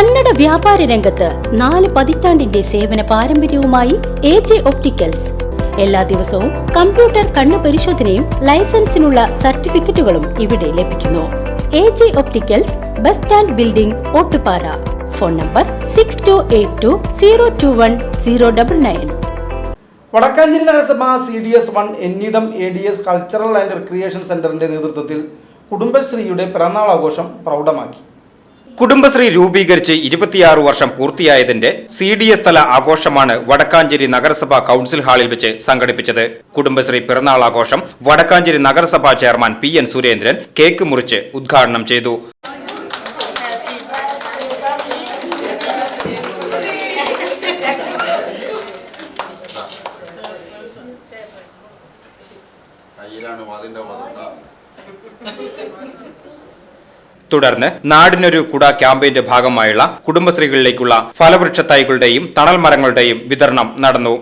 കന്നഡ വ്യാപാര രംഗത്ത് നാല് പതിറ്റാണ്ടിന്റെ സേവന പാരമ്പര്യവുമായി എ ജെ ഒപ്റ്റിക്കൽസ്. എല്ലാ ദിവസവും കമ്പ്യൂട്ടർ കണ്ണു പരിശോധനയും ലൈസൻസിനുള്ള സർട്ടിഫിക്കറ്റുകളും ഇവിടെ ലഭിക്കുന്നു. A J opticals bus stand building Ottupara. Phone number six two eight two zero two one zero double nine Vadakkanchery നഗരസഭ C D S one എന്നിടം A D S cultural and recreation സെന്ററിന്റെ നേതൃത്വത്തിൽ കുടുംബശ്രീയുടെ പിറന്നാൾ ആഘോഷം പ്രൗഢമാക്കി. കുടുംബശ്രീ രൂപീകരിച്ച് ഇരുപത്തിയാറ് വർഷം പൂർത്തിയായതിന്റെ സി ഡി എസ് തല ആഘോഷമാണ് വടക്കാഞ്ചേരി നഗരസഭാ കൌൺസിൽ ഹാളിൽ വെച്ച് സംഘടിപ്പിച്ചത്. കുടുംബശ്രീ പിറന്നാൾ ആഘോഷം വടക്കാഞ്ചേരി നഗരസഭാ chairman P N Surendran cake മുറിച്ച് ഉദ്ഘാടനം ചെയ്തു. കയ്യിലാണ് വാതിന്റെ തുടർന്ന് നാടിനൊരു കുട ക്യാമ്പയിന്റെ ഭാഗമായുള്ള കുടുംബശ്രീകളിലേക്കുള്ള ഫലവൃക്ഷ തൈകളുടെയും തണൽ മരങ്ങളുടെയും വിതരണം നടന്നു.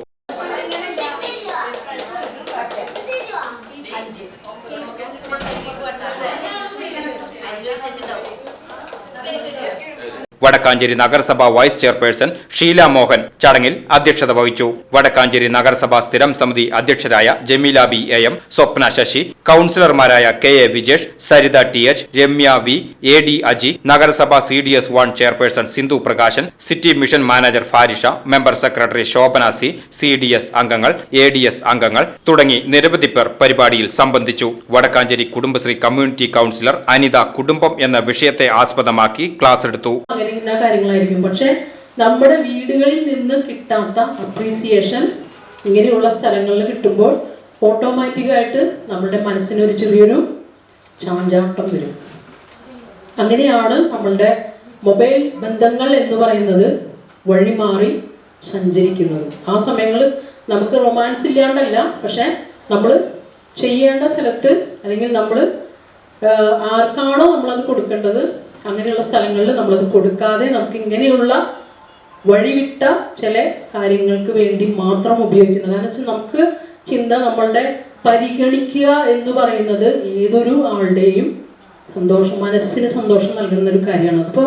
വടക്കാഞ്ചേരി നഗരസഭ വൈസ് ചെയർപേഴ്സൺ ഷീല മോഹൻ ചടങ്ങിൽ അധ്യക്ഷത വഹിച്ചു. വടക്കാഞ്ചേരി നഗരസഭാ സ്ഥിരം സമിതി അധ്യക്ഷരായ Jameela B A M Swapna Sasi കൌൺസിലർമാരായ K A Vijesh Saritha T H Ramya V A D Aji നഗരസഭ C D S one chairperson Sindhu Prakashan city mission manager Farisha member secretary Shobhana C C D S അംഗങ്ങൾ A D S അംഗങ്ങൾ തുടങ്ങി നിരവധി പേർ പരിപാടിയിൽ സംബന്ധിച്ചു. Vadakkanchery Kudumbashree community councillor Anitha കുടുംബം എന്ന വിഷയത്തെ ആസ്പദമാക്കി ക്ലാസ് എടുത്തു. ഇന്ന കാര്യങ്ങളായിരിക്കും. പക്ഷെ നമ്മുടെ വീടുകളിൽ നിന്ന് കിട്ടാത്ത അപ്രീസിയേഷൻ ഇങ്ങനെയുള്ള സ്ഥലങ്ങളിൽ കിട്ടുമ്പോൾ ഓട്ടോമാറ്റിക്കായിട്ട് നമ്മുടെ മനസ്സിനൊരു ചെറിയൊരു ചാഞ്ചാട്ടം വരും. അങ്ങനെയാണ് നമ്മളുടെ മൊബൈൽ ബന്ധങ്ങൾ എന്ന് പറയുന്നത് വഴിമാറി സഞ്ചരിക്കുന്നത്. ആ സമയങ്ങളിൽ നമുക്ക് റൊമാൻസ് ഇല്ലാണ്ടല്ല പക്ഷെ നമ്മൾ ചെയ്യേണ്ട സ്ഥലത്ത് അല്ലെങ്കിൽ നമ്മൾ ആർക്കാണോ നമ്മളത് കൊടുക്കേണ്ടത് അങ്ങനെയുള്ള സ്ഥലങ്ങളിൽ നമ്മളത് കൊടുക്കാതെ നമുക്ക് ഇങ്ങനെയുള്ള വഴിവിട്ട ചില കാര്യങ്ങൾക്ക് വേണ്ടി മാത്രം ഉപയോഗിക്കുന്നത്. കാരണം വെച്ചാൽ നമുക്ക് ചിന്ത നമ്മളുടെ പരിഗണിക്കുക എന്ന് പറയുന്നത് ഏതൊരു ആളുടെയും സന്തോഷം മനസ്സിന് സന്തോഷം നൽകുന്ന ഒരു കാര്യമാണ്. അപ്പോൾ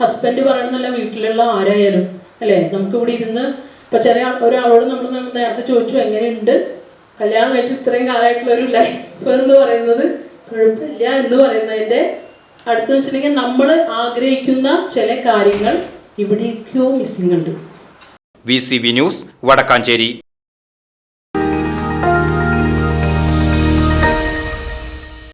ഹസ്ബൻഡ് പറയുന്നല്ല വീട്ടിലുള്ള ആരായാലും അല്ലേ? നമുക്ക് ഇവിടെ ഇരുന്ന് ഇപ്പൊ ചില ഒരാളോട് നമ്മൾ നേരത്തെ ചോദിച്ചു എങ്ങനെയുണ്ട്? കല്യാണം കഴിച്ച് ഇത്രയും കാലമായിട്ടുള്ള ഒരു ലൈഫ് എന്ന് പറയുന്നത്? കുഴപ്പമില്ല എന്ന് പറയുന്നതിന്റെ അടുത്ത് വെച്ചിട്ടുണ്ടെങ്കിൽ നമ്മൾ ആഗ്രഹിക്കുന്ന ചില കാര്യങ്ങൾ ഇവിടേക്കോ മിസ്സിംഗ് ഉണ്ട് V C V news Vadakkanchery.